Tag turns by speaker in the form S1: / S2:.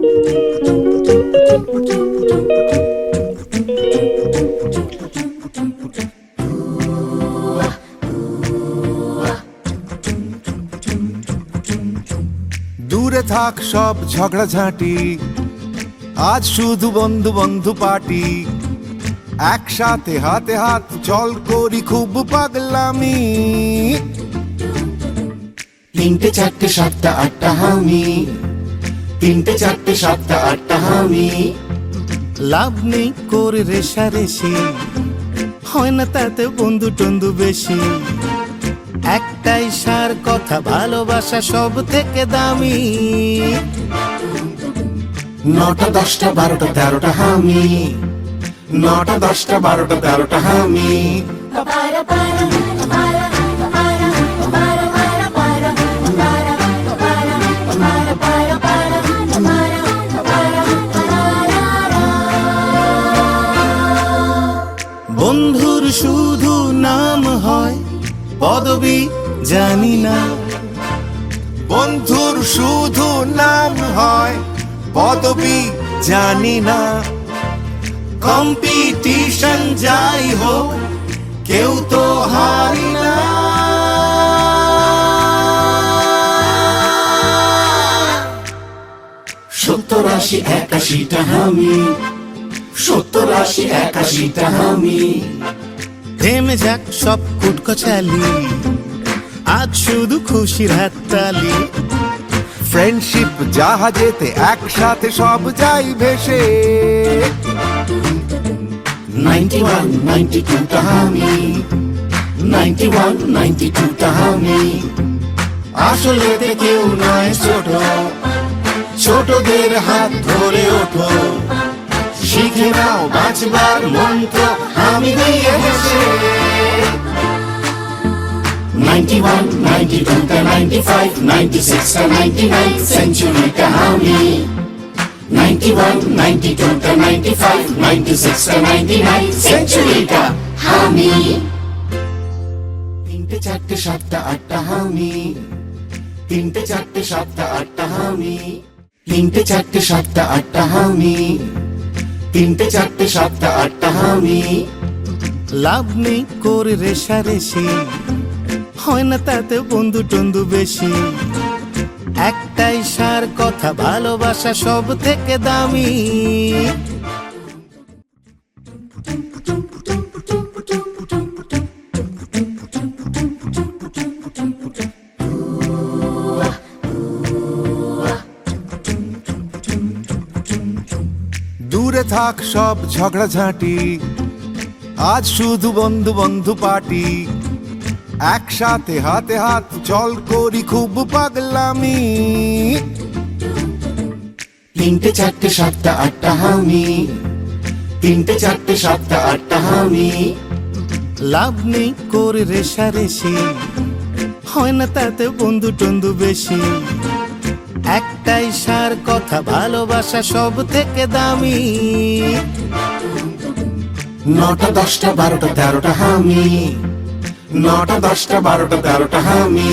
S1: দূরে থাক সব ঝগড়াঝাঁটি, আজ শুধু বন্ধু বন্ধু পার্টি। একসাথে হাতে হাত চল করি খুব পাগলামি।
S2: তিনটে, চারটে, সাতটা, আটটা, হামি। তিনটে চারটে সাতটা আটটা হামি।
S3: লাভ নেই করে রেশারেশি হয় না তাতে বন্ধু টন্ধু বেশি। একটাই সার কথা ভালোবাসা সব থেকে দামি।
S2: নটা দশটা বারোটা তেরোটা হামি। নটা দশটা বারোটা তেরোটা হামি।
S3: শুধু নাম হয়, পদবি জানি না।
S1: বন্ধুর শুধু নাম হয়, পদবি জানি না।
S3: কম্পিটিশন যাই হোক, কেউ তো হারি না।
S2: সত্তর আশি একাশিটা হামি সত্তর আশি একাশিটা হামি
S3: থেমে যাক সব কুটকচালি আজ শুধু খুশির হাততালি।
S1: ফ্রেন্ডশিপ জাহাজেতে একসাথে সব যাই ভেসে।
S2: Ninety one ninety ninety one ninety হামি আসলে কেউ নয় ছোট। ছোটদের হাত ধরে ওঠো। শিখে নাও বাঁচবার মন্ত্র আমি দিয়ে হেসে নাইনটি ওয়ান নাইনটি টুটা নাইনটি ফাইভ নাইনটি সিক্সটা নাইনটি নাইন সেঞ্চুরিটা আমি 91, 92 to 95, 96 to 99, সেঞ্চুরিটা হামি তিনটে চারটে সাতটা আটটা হামি তিনটে চারটে সাতটা আটটা হামি তিনটে চারটে সাতটা আটটা হামি তিনটে, চারটে, সাতটা, আটটা, হামি।
S3: লাভ নেই করে রেশারেশি হয় না তাতে বন্ধু টন্ধু বেশি। একটাই সার কথা, ভালোবাসা সব থেকে দামি।
S1: দূরে থাক সব ঝগড়াঝাঁটি। আজ শুধু বন্ধু বন্ধু পার্টি। একসাথে হাতে হাত চল করি খুব পাগলামি।
S2: তিনটে চারটে সাতটা আটটা হামি তিনটে চারটে সাতটা আটটা হামি
S3: লাভ নেই করে রেশারেশি হয় না তাতে বন্ধু টন্ধু বেশি। একটাই সার কথা, ভালোবাসা সব থেকে দামি।
S2: নটা দশটা, বারোটা, তেরোটা হামি। নটা দশটা, বারোটা, তেরোটা হামি।